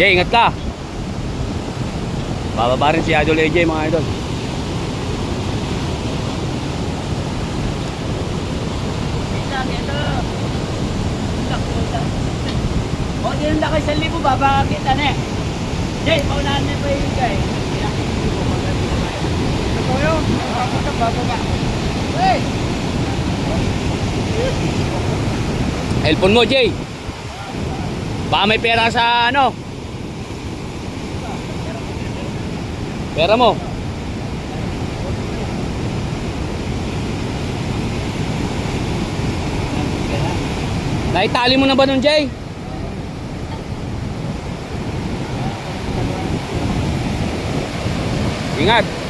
Jay, ingat ka. Bababa rin si Idol AJ mga idol. O, di yung laki sa libo, babakita na eh. Jay, paunahan na pa yung guy. Ito yun, nakakita, bababa. Hey! Cellphone mo, Jay. Baka may pera sa ano. Pera mo. Naitali mo na ba nun, Jay? Ingat.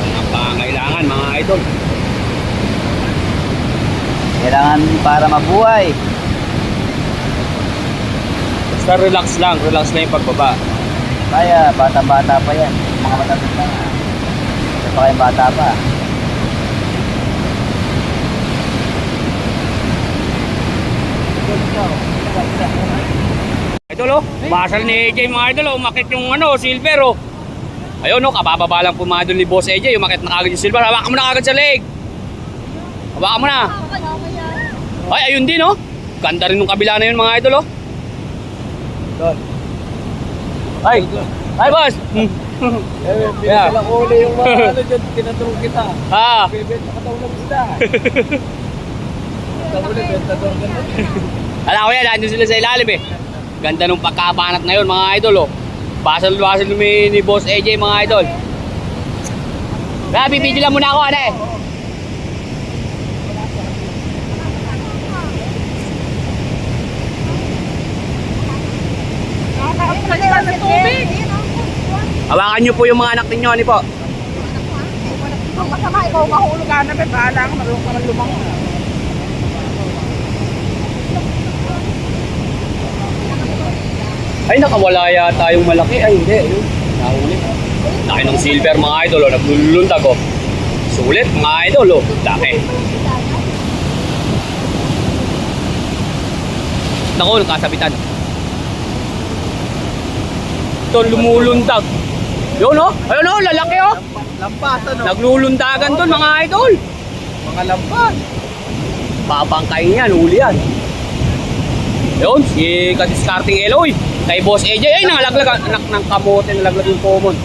Yan ang pangailangan mga idol. Kailangan para mabuhay. Basta relax lang, relax lang yung pagbaba. Kaya, bata-bata pa yan. Mga matatanda na. Ito pa kayong bata pa. Idol oh, basal ni AJ mga idol oh, umakit yung ano, silver oh. Ayun oh, kabababa lang pumadol ni Boss AJ, umakit na kagad yung silver. Hawakan mo na kagad sa leg. Hawakan mo na. Ay, ayun din oh. Ganda rin nung kabila na yun mga idol oh. Doon. Ay, ay boss. Hmm. Eh, Yeah. lang uli yung mga ano dyan, tinatulong kita. ah, Bibenta ka daw ng isda. Tapos ulit, benta daw ganun. alam ko yan, nandun sila sa ilalim eh. Ganda nung pagkabanat na yun mga idol oh. Basal-basal ni, ni Boss AJ mga idol. Kaya bibidyo lang muna ako ano eh. Hawakan niyo po yung mga anak ninyo, ano po? Ang masama, ikaw mahulog ka na, bahala ka, marunong ka lumang. Ay, nakawala yata yung malaki. Ay, hindi. Ayun. Nahuli. Laki ng silver mga idol. Oh. Naglulundag oh. Sulit mga idol. Oh. Laki. Nako, nakasabitan. Ito, lumulundag. Yun oh. Ayun oh, lalaki oh. Lampas ano? Naglulundagan doon mga idol. Mga lampas. Babangkay niyan, huli yan. Yun, si Kadiskarting Eloy. Kay Boss AJ, ay nangalaglag, anak ng kamote, nalaglag yung common.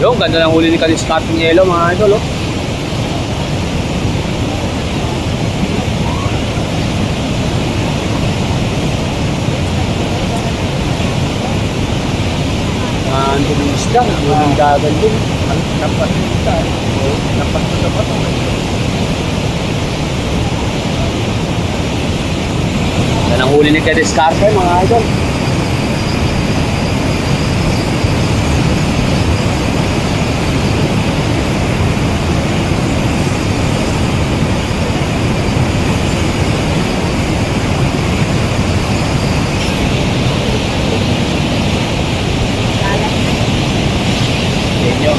Yun, ganda ng huli ni Kadiskarting Eloy, mga idol, oh. Nandun yung isda, yung dagan din. Lampas yung isda. Lampas na sa bato. Yan ang huli ni Kadiscarte, mga idol. Inyo.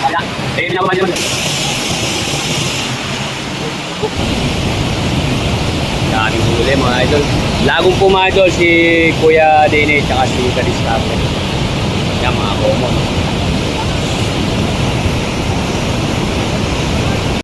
Wala. Ayun naman yun. Daming huli mga idol. Lagong pumadol si Kuya Dene tsaka si Kadiscarte. Yan mga common.